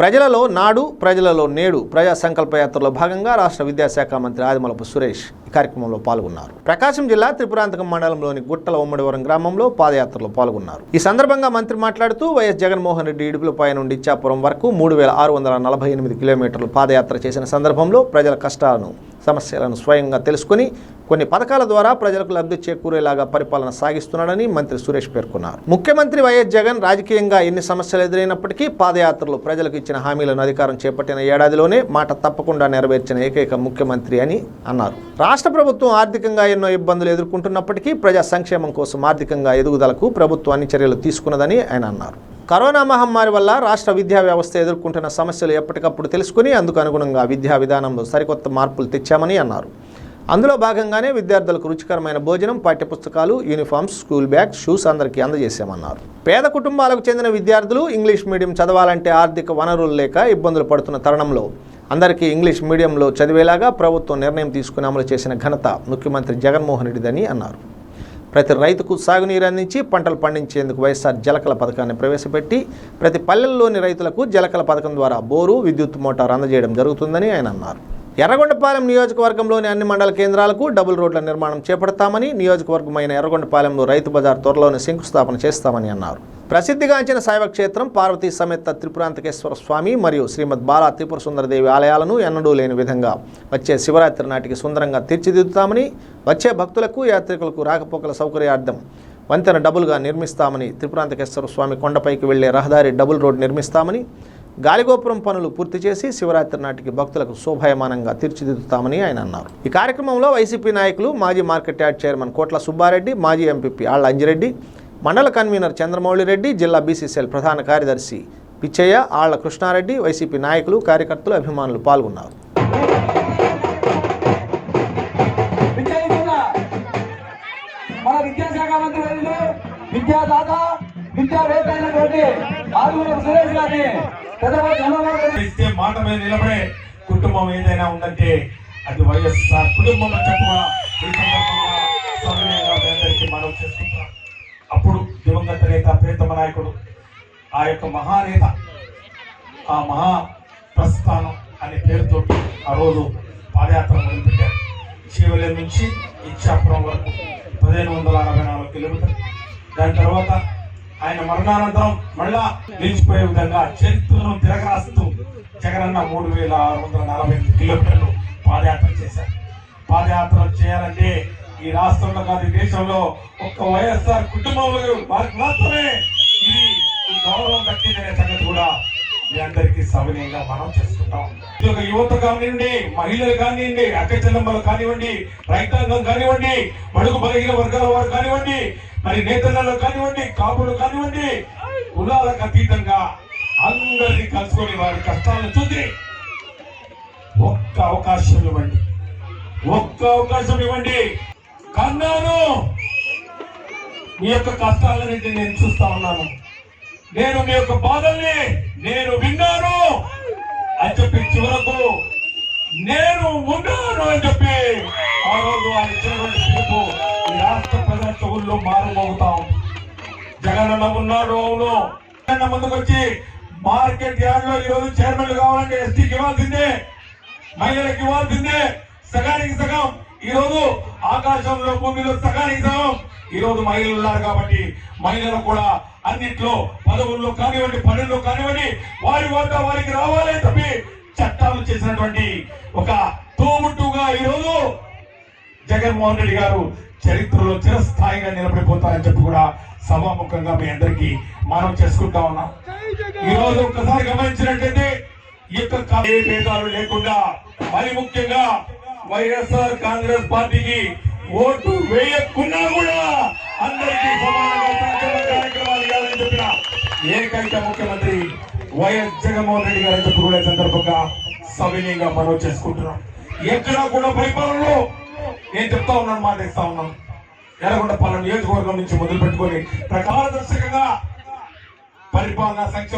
ప్రజలలో నాడు ప్రజలలో నేడు ప్రజా సంకల్పయాత్రలో భాగంగా రాష్ట్ర విద్యాశాఖ మంత్రి ఆదిమలపు సురేష్ ఈ కార్యక్రమంలో పాల్గొన్నారు. ప్రకాశం జిల్లా త్రిపురాంతకం మండలంలోని గుట్టల ఉమ్మడివరం గ్రామంలో పాదయాత్రలో పాల్గొన్నారు. ఈ సందర్భంగా మంత్రి మాట్లాడుతూ వైఎస్ జగన్మోహన్ రెడ్డి ఇడుపులపై నుండి ఇచ్చాపురం వరకు మూడు వేల ఆరు వందల నలభై ఎనిమిది కిలోమీటర్లు పాదయాత్ర చేసిన సందర్భంలో ప్రజల కష్టాలను సమస్యలను స్వయంగా తెలుసుకుని కొన్ని పథకాల ద్వారా ప్రజలకు లబ్ధి చేకూరేలాగా పరిపాలన సాగిస్తున్నాడని మంత్రి సురేష్ పేర్కొన్నారు. ముఖ్యమంత్రి వైఎస్ జగన్ రాజకీయంగా ఎన్ని సమస్యలు ఎదురైనప్పటికీ పాదయాత్రలు ప్రజలకు ఇచ్చిన హామీలను అధికారం చేపట్టిన ఏడాదిలోనే మాట తప్పకుండా నెరవేర్చిన ఏకైక ముఖ్యమంత్రి అని అన్నారు. రాష్ట్ర ప్రభుత్వం ఆర్థికంగా ఎన్నో ఇబ్బందులు ఎదుర్కొంటున్నప్పటికీ ప్రజా సంక్షేమం కోసం ఆర్థికంగా ఎదుగుదలకు ప్రభుత్వం అన్ని చర్యలు తీసుకున్నదని ఆయన అన్నారు. కరోనా మహమ్మారి వల్ల రాష్ట్ర విద్యా వ్యవస్థ ఎదుర్కొంటున్న సమస్యలు ఎప్పటికప్పుడు తెలుసుకుని అందుకు అనుగుణంగా విద్యా విధానంలో సరికొత్త మార్పులు తెచ్చామని అన్నారు. అందులో భాగంగానే విద్యార్థులకు రుచికరమైన భోజనం పాఠ్యపుస్తకాలు యూనిఫామ్స్ స్కూల్ బ్యాగ్స్ షూస్ అందరికీ అందజేశామన్నారు. పేద కుటుంబాలకు చెందిన విద్యార్థులు ఇంగ్లీష్ మీడియం చదవాలంటే ఆర్థిక వనరులు లేక ఇబ్బందులు పడుతున్న తరుణంలో అందరికీ ఇంగ్లీష్ మీడియంలో చదివేలాగా ప్రభుత్వం నిర్ణయం తీసుకుని అమలు చేసిన ఘనత ముఖ్యమంత్రి జగన్మోహన్ రెడ్డిదని అన్నారు. ప్రతి రైతుకు సాగునీరు అందించి పంటలు పండించేందుకు వైఎస్ఆర్ జలకల పథకాన్ని ప్రవేశపెట్టి ప్రతి పల్లెల్లోని రైతులకు జలకల పథకం ద్వారా బోరు విద్యుత్ మోటార్ అందజేయడం జరుగుతుందని ఆయన అన్నారు. ఎర్రగొండపాలెం నియోజకవర్గంలోని అన్ని మండల కేంద్రాలకు డబుల్ రోడ్ల నిర్మాణం చేపడతామని నియోజకవర్గమైన ఎర్రగొండపాలెంలో రైతు బజార్ త్వరలోనే శంకుస్థాపన చేస్తామని అన్నారు. ప్రసిద్ధిగాంచిన శైవ క్షేత్రం పార్వతీ సమేత త్రిపురాంతకేశ్వర స్వామి మరియు శ్రీమద్ బాలా త్రిపుర సుందరదేవి ఆలయాలను ఎన్నడూ లేని విధంగా వచ్చే శివరాత్రి నాటికి సుందరంగా తీర్చిదిద్దుతామని వచ్చే భక్తులకు యాత్రికులకు రాకపోకల సౌకర్యార్థం వంతెన డబుల్గా నిర్మిస్తామని త్రిపురాంతకేశ్వర స్వామి కొండపైకి వెళ్ళే రహదారి డబుల్ రోడ్ నిర్మిస్తామని గాలిగోపురం పనులు పూర్తి చేసి శివరాత్రి నాటికి భక్తులకు శోభాయమానంగా తీర్చిదిద్దుతామని ఆయన అన్నారు. ఈ కార్యక్రమంలో వైసీపీ నాయకులు మాజీ మార్కెట్ యార్డ్ చైర్మన్ కోట్ల సుబ్బారెడ్డి మాజీ ఎంపీపీ ఆళ్ళ అంజిరెడ్డి మండల కన్వీనర్ చంద్రమౌళి రెడ్డి జిల్లా బీసీసీఎల్ ప్రధాన కార్యదర్శి పిచ్చయ్య ఆళ్ళ కృష్ణారెడ్డి వైసీపీ నాయకులు కార్యకర్తలు అభిమానులు పాల్గొన్నారు. విద్యాశాఖ మంత్రి విద్యాదాత ఆరుగురు సురేష్ గారిని ఇస్తే మాట మీద నిలబడే కుటుంబం ఏదైనా ఉందంటే అది వైఎస్ఆర్ కుటుంబం అని చెప్పుగా ఈ సందర్భంగా సవినయంగా మీ అందరికీ మనం చేసుకుంటాం అప్పుడు దివంగత నేత ప్రియతమ నాయకుడు ఆ యొక్క మహానేత ఆ మహా ప్రస్థానం అనే పేరుతో ఆ రోజు పాదయాత్ర మొదలుపెట్టారు. శివలయం నుంచి ఇచ్చాపురం వరకు పదిహేను వందల అరవై నాలుగు కిలోమీటర్లు. దాని తర్వాత ఆయన మరణానంతరం మళ్ళా నిలిచిపోయే విధంగా చరిత్రను తిరగరాస్తూ జగనన్న మూడు వేల ఆరు వందల నలభై ఐదు కిలోమీటర్లు పాదయాత్ర చేశారు. పాదయాత్ర చేయాలంటే ఈ రాష్ట్రంలో కాదు దేశంలో ఒక్క వైఎస్ఆర్ కుటుంబంలో వారికి మాత్రమే ఇది గౌరవం దక్కిందనే మీ అందరికీ సవినయంగా మనం చేసుకుంటాం. ఇది ఒక యువత కానివ్వండి మహిళలు కానివ్వండి అక్క చెల్లెమ్మలు కానివ్వండి రైతాంగం కానివ్వండి బడుగు బలహీన వర్గాల వారు కానివ్వండి మరి నేతలలో కానివ్వండి కాపులు కానివ్వండి కులాలకు అతీతంగా అందరినీ కలుసుకొని వారి కష్టాలను చూసి ఒక్క అవకాశం ఇవ్వండి. ఒక్క అవకాశం ఇవ్వండి. కన్నాను! మీ యొక్క కష్టాలను నేను చూస్తా ఉన్నాను. నేను మీ యొక్క బాధల్ని నేను విన్నాను అని చెప్పి చివరకు నేను ఉన్నాను అని చెప్పి ఆ రోజు ఆయన ఇచ్చినటువంటి పిలుపు ఈ రాష్ట్ర ప్రజల చెవుల్లో మారుమోగుతాం. జగనన్న ఉన్నాడు అవును. జగన్న ముందుకు వచ్చి మార్కెట్ యార్డ్లో ఈ రోజు చైర్మన్ కావాలంటే ఎస్టీకి ఇవ్వాల్సిందే మహిళలకు ఇవ్వాల్సిందే సగానికి సగం. ఈ రోజు ఆకాశంలో భూమిలో సగానికి సగం ఈ రోజు మహిళలు ఉన్నారు కాబట్టి మహిళలు కూడా అన్నిట్లో పదవుల్లో కానివ్వండి పనుల్లో కానివ్వండి వారి వద్ద వారికి రావాలని చెప్పి చట్టాలు చేసినటువంటి ఒక తోబుట్టుగా ఈరోజు జగన్మోహన్ రెడ్డి గారు చరిత్రలో చిరస్థాయిగా నిలబడిపోతారని చెప్పి కూడా సభాముఖంగా మీ అందరికీ మనం చేసుకుంటా ఉన్నాం. ఈ రోజు ఒక్కసారి గమనించినట్లయితే ఈ యొక్క ఏ భేదాలు లేకుండా మరి ముఖ్యంగా వైఎస్ఆర్ కాంగ్రెస్ పార్టీకి ఓటు వేయకున్నా కూడా అందరికీ సమానంగా సంక్షేమ కార్యక్రమాలు ఇవ్వాలని చెప్పిన ఏకైక ముఖ్యమంత్రి వైఎస్ జగన్మోహన్ రెడ్డి గారి చెప్పి కూడా సందర్భంగా సవినీయంగా మనవి చేసుకుంటున్నాం. ఎక్కడా కూడా పరిపాలనలో నేను చెప్తా ఉన్నాను మాట ఇస్తా ఉన్నాను. ఎర్రగొండ పాలన నియోజకవర్గం నుంచి మొదలు పెట్టుకొని పారదర్శకంగా పరిపాలన సంక్షేమ